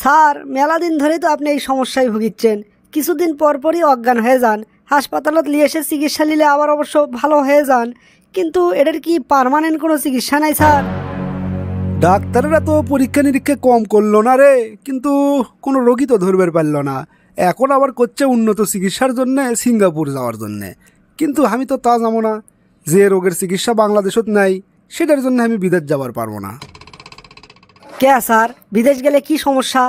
Sir, মেলা দিন ধরেই তো আপনি এই সমস্যায় ভুগিচ্ছেন। কিছুদিন পরপরই অজ্ঞান হয়ে যান। হাসপাতালত নিয়ে এসে চিকিৎসা নিলে আবার অবশ্য ভালো হয়ে যান। কিন্তু এটার কি পার্মানেন্ট কোনো চিকিৎসা নাই, স্যার? ডাক্তাররা তো পরীক্ষা নিরীক্ষা কম করল না রে, কিন্তু কোনো রোগী তো ধরবার পারল না। এখন আবার করছে উন্নত চিকিৎসার জন্য, সিঙ্গাপুর যাওয়ার জন্যে। কিন্তু আমি তো তা যাব না। যে রোগের চিকিৎসা বাংলাদেশত নাই, সেটার জন্য আমি বিদেশ যাবার পারব না। কে স্যার? বিদেশ গেলে কি সমস্যা?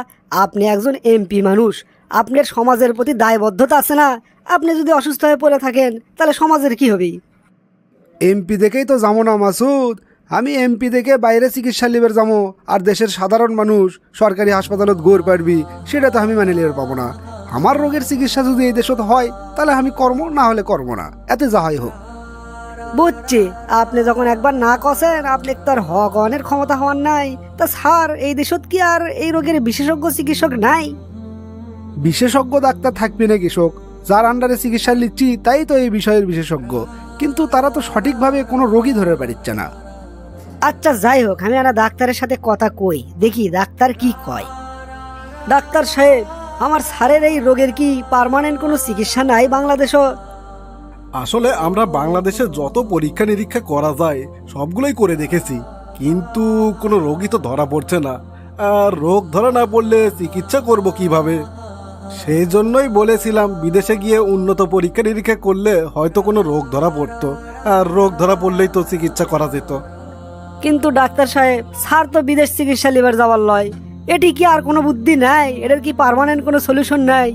আপনি একজন এমপি মানুষ। আপনার সমাজের প্রতি দায়বদ্ধতা আছে না? আপনি যদি অসুস্থ হয়ে পড়ে থাকেন, তাহলে সমাজের কি হবে? এমপি দেখেই তো যাব না, মাসুদ। আমি এমপি দেখে বাইরে চিকিৎসা লিবার যাব। আর দেশের সাধারণ মানুষ সরকারি হাসপাতালত গড় পারবি, সেটা তো আমি মানে লিবার পাবো না। আমার রোগের চিকিৎসা যদি এই দেশত হয়, তাহলে আমি কর্ম না হলে কর্ম না। এতে যাহাই হোক। বুঝছি। আপনি যখন একবার না কষেন আপনি তার হক অনের ক্ষমতা হওয়ার নাই। তা স্যার এই দেশত কি আর এই রোগের বিশেষজ্ঞ চিকিৎসক নাই? বিশেষজ্ঞ ডাক্তার থাকবে না কৃষক। যার আন্ডারে চিকিৎসা নিচ্ছি তাই তো এই বিষয়ের বিশেষজ্ঞ। কিন্তু তারা তো সঠিকভাবে কোনো রোগী ধরে পারিচ্ছে না। আচ্ছা যাই হোক আমি একটা ডাক্তারের সাথে কথা কই। দেখি ডাক্তার কি কয়। ডাক্তার সাহেব আমার স্যারের এই রোগের কি পার্মানেন্ট কোনো চিকিৎসা নাই বাংলাদেশও আসলে আমরা বাংলাদেশে যত পরীক্ষা নিরীক্ষা করা যায়, সবগুলোই করে দেখেছি। কিন্তু কোনো রোগী তো ধরা পড়ছে না। আর রোগ ধরা না পড়লে চিকিৎসা করব কীভাবে? সেই জন্যই বলেছিলাম বিদেশে গিয়ে উন্নত পরীক্ষা নিরীক্ষা করলে হয়তো কোনো রোগ ধরা পড়তো। আর রোগ ধরা পড়লেই তো চিকিৎসা করা যেত। কিন্তু ডাক্তার সাহেব, স্যার তো বিদেশ চিকিৎসা লিবার যাওয়ার লয়। এটি কি আর কোনো বুদ্ধি নাই? এটার কি পার্মানেন্ট কোনো সলিউশন নাই?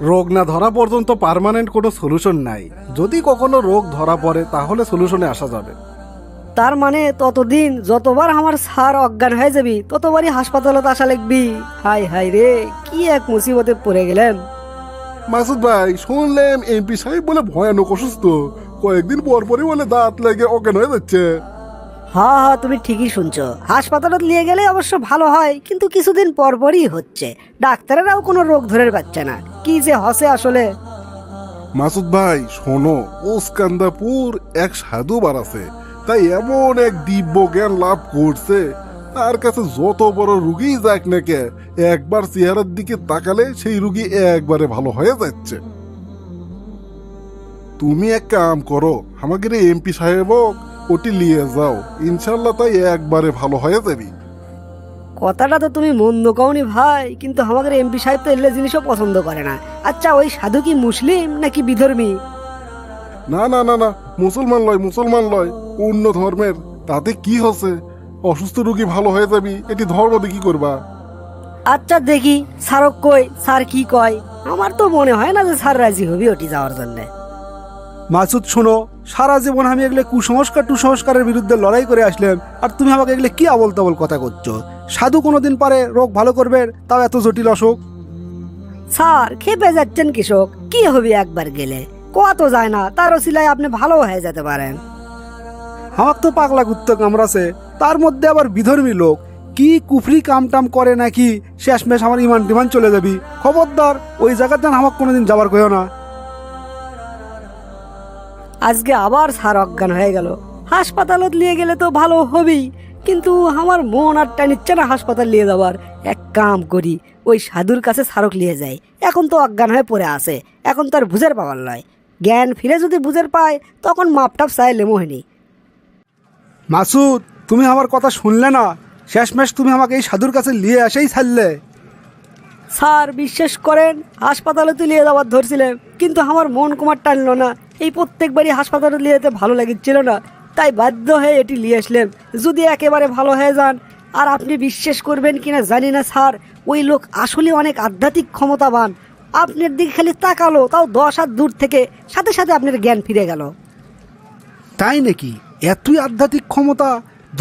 রোগ না ধরা পর্যন্ত পার্মানেন্ট কোনো সলিউশন নাই। যদি কখনো রোগ ধরা পড়ে তাহলে সলিউশনে আসা যাবে। তার মানে ততদিন যতবার আমার স্যার অজ্ঞান হয়ে যাবি ততবারই হাসপাতালত আসা লিখবি। হাই হাই রে কি এক মুসিবতে পড়ে গেলেন। মাসুদ ভাই শুনলেন এমপি সাহেব বলে ভয়ানক অসুস্থ। কয়েকদিন পর পরই বলে দাঁত লেগে অজ্ঞান হয়ে যাচ্ছে। হ্যাঁ হ্যাঁ তুমি ঠিকই শুনছো। হাসপাতালত নিয়ে গেলে অবশ্য ভালো হয় কিন্তু কিছুদিন পর পরই হচ্ছে। ডাক্তারেরাও কোনো রোগ ধরে পাচ্ছে না। কি যে হসে আসলে? মাসুদ ভাই, শোনো ওস্কান্দাপুর এক সাধু বাড়াছে তাই এমন এক দিব্য জ্ঞান লাভ করছে। তার কাছে যত বড় রুগী যাক না কে, একবার চেহারার দিকে তাকালে সেই রুগী একবারে ভালো হয়ে যাচ্ছে। তুমি এক কাম করো আমাকে এমপি সাহেব ওটি নিয়ে যাও। ইনশাল্লাহ তাই একবারে ভালো হয়ে যাবি। কথাটা তো তুমি মন্দ কওনি ভাই কিন্তু আমাদের এমপি সাহেব তো এলে জিনিসও পছন্দ করে না। আচ্ছা ওই সাধু কি মুসলিম নাকি বিধর্মী? না না না না মুসলমান লয় মুসলমান লয় অন্য ধর্মের তাতে কি হচ্ছে? অসুস্থ রোগী ভালো হয়ে যাবি এটি ধর্ম দিয়ে কি করবা? আচ্ছা দেখি স্যারক কই স্যার কি কয়? আমার তো মনে হয় না যে স্যার রাজি হবি ওটি যাওয়ার জন্য। মাসুদ শোনো সারা জীবন আমি এগুলো কুসংস্কার টুসংস্কারের বিরুদ্ধে লড়াই করে আসলাম আর তুমি আমাকে এগুলো কি আবল তাবল কথা করছ? সাধু কোনোদিন পারে রোগ ভালো করবে তাও এত জটিল অসুখ। স্যার খেপে যাচ্ছেন কৃষক কি হবে একবার গেলে? কত যায় না তার ওসিলায় আপনি ভালো হয়ে যেতে পারেন। আমার তো পাগলা কুত্ত কামড়াছে তার মধ্যে আবার বিধর্মী লোক। কি কুফরি কাম টাম করে নাকি শেষমেশ আমার ইমান টিমান চলে যাবি? খবরদার ওই জায়গাতে আমাকে কোনোদিন যাবার কইও না। আজকে আবার স্যার অজ্ঞান হয়ে গেল। হাসপাতালত নিয়ে গেলে তো ভালো হবেই। কিন্তু আমার মন আর নিচ্ছে না হাসপাতাল নিয়ে যাবার এক কাম করি ওই সাধুর কাছে স্মারক নিয়ে যাই। এখন তো অজ্ঞান হয়ে পড়ে আছে এখন তো আর বুঝের পাওয়ার নয় জ্ঞান ফিরে যদি বুঝের পায় তখন মাপটাপ চাইলে মোহিনী মাসুদ তুমি আমার কথা শুনলে না? শেষমেশ তুমি আমাকে এই সাধুর কাছে নিয়ে এসেই ছাড়লে। স্যার বিশ্বাস করেন হাসপাতালে তো নিয়ে যাওয়ার ধরছিলেন কিন্তু আমার মন কুমার টানলো না। এই প্রত্যেকবারই হাসপাতালে নিয়ে যেতে ভালো লাগছিল না। তাই বাধ্য হয়ে এটি নিয়ে আসলাম যদি একেবারে ভালো হয়ে যান, আর আপনি বিশ্বাস করবেন কিনা জানি না, স্যার। ওই লোক আসলে অনেক আধ্যাত্মিক ক্ষমতাবান। আপনার দিকে খালি তাকালো, তাও দশ হাত দূর থেকে সাথে সাথে আপনার জ্ঞান ফিরে গেল। তাই নাকি? এতই আধ্যাত্মিক ক্ষমতা,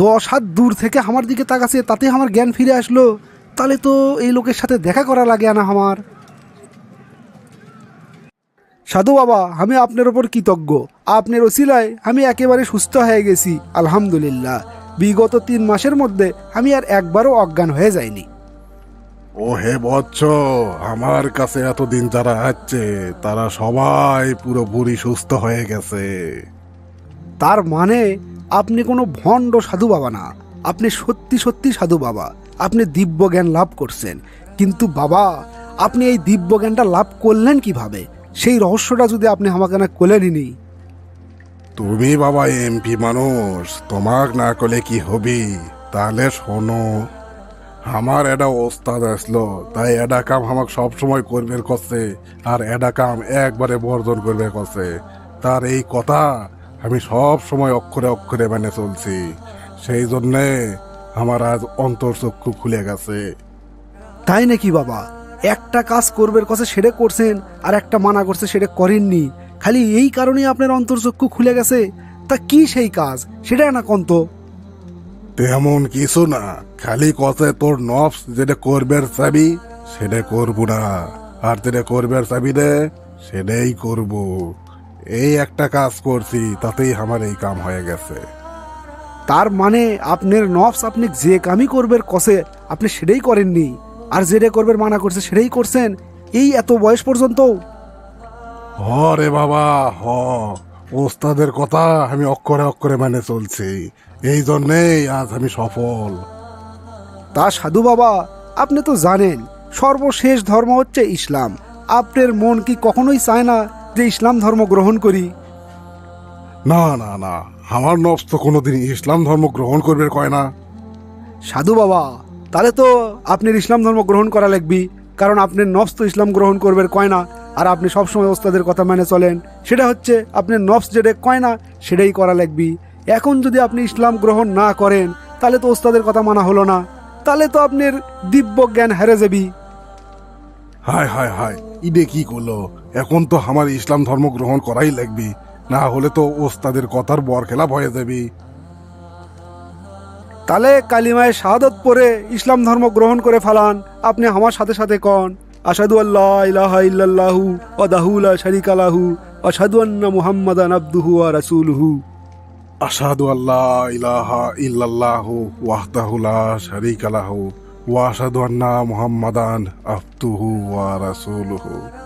দশ হাত দূর থেকে আমার দিকে তাকাছে তাতে আমার জ্ঞান ফিরে আসলো। তাহলে তো এই লোকের সাথে দেখা করা লাগে না আমার। সাধু বাবা আমি আপনার ওপর কৃতজ্ঞ। আপনার ওসিলায় আমি একেবারে সুস্থ হয়ে গেছি আলহামদুলিল্লাহ। বিগত তিন মাসের মধ্যে আমি আর একবারও অজ্ঞান হয়ে যাইনি। ও হে বৎস আমার কাছে এতদিন যারা আসছে তারা সবাই পুরোপুরি সুস্থ হয়ে গেছে। তার মানে আপনি কোনো ভণ্ড সাধু বাবা না। আপনি সত্যি সত্যি সাধু বাবা। আপনি দিব্য জ্ঞান লাভ করছেন। কিন্তু বাবা আপনি এই দিব্য জ্ঞানটা লাভ করলেন কীভাবে? সেই রহস্যটা যদি আপনি আমাকে না কোলেনি তুমি বাবা এমপি মানুষ তোমাক না করলে কি হবি? তাহলে শোনো আমার এটা ওস্তাদ আসলো তাই এটা কাম আমাকে সব সময় করবে করছে আর এটা কাম একবারে বর্জন করবে করছে। তার এই কথা আমি সব সময় অক্ষরে অক্ষরে মেনে চলছি। সেই জন্যে আমার আজ অন্তর্চক্ষু খুলে গেছে। তাই নাকি বাবা? একটা কাজ করবের কথা সেটা করছেন আর একটা মানা করছে সেটা করেননি। খালি এই কারণেই আপনার অন্তর্চক্ষু খুলে গেছে? তা কি সেই কাজ? সেটা না কন্ত। তেমন কিছু না। খালি কথা তোর নফস যেটা করবে চাবি সেটা করব না। আর যেটা করবে চাবি দে সেটাই করব। এই একটা কাজ করছি তাতেই আমার এই কাম হয়ে গেছে। তার মানে আপনার নফস আপনি যে কামই করবের কষে আপনি সেটাই করেননি। আর যেটা করবের মানা করছে সেটাই করছেন? এই এত বয়স পর্যন্ত? রে বাবা হ। ওস্তাদের কথা আমি অক্ষরে অক্ষরে মানে চলছি। এই জন্যেই আজ আমি সফল। তা সাধু বাবা আপনি তো জানেন সর্বশেষ ধর্ম হচ্ছে ইসলাম। আপনার মন কি কখনোই চায় না যে ইসলাম ধর্ম গ্রহণ করি? না না না। আমার নফস তো কোনোদিন ইসলাম ধর্ম গ্রহণ করবে কয় না? সাধু বাবা তাহলে তো আপনার ইসলাম ধর্ম গ্রহণ করা লাগবি, কারণ আপনার নফস তো ইসলাম গ্রহণ করবে কয় না, আর আপনি সবসময় ওস্তাদের কথা মেনে চলেন। সেটা হচ্ছে আপনার নফস যেটা কয় না, সেটাই করা লাগবি। এখন যদি আপনি ইসলাম গ্রহণ না করেন, তাহলে তো ওস্তাদের কথা মানা হলো না। তাহলে তো আপনার দিব্য জ্ঞান হেরে যাবি। হায় হায় হায়, ইডে কি করল? এখন তো আমার ইসলাম ধর্ম গ্রহণ করাই লাগবে। না হলে তো ওস্তাদের কথার বর খেলাপ হয়ে যাবি। তাহলে কালিমায় শাহাদত পরে ইসলাম ধর্ম গ্রহণ করে ফালান। আপনি আমার সাথে সাথে কন। আসাদু আল্লাহ ইলাহা ইল্লাল্লাহু ওয়াদাহু লা শারিকা লাহু, আশহাদু আন্না মুহাম্মাদান আবদুহু ওয়া রাসূলুহু। আশহাদু আল্লাহ ইলাহা ইল্লাল্লাহু ওয়াহদাহু লা শারীকা লাহু ওয়া আন্না মুহাম্মাদান আবদুহু ওয়া রাসূলুহু।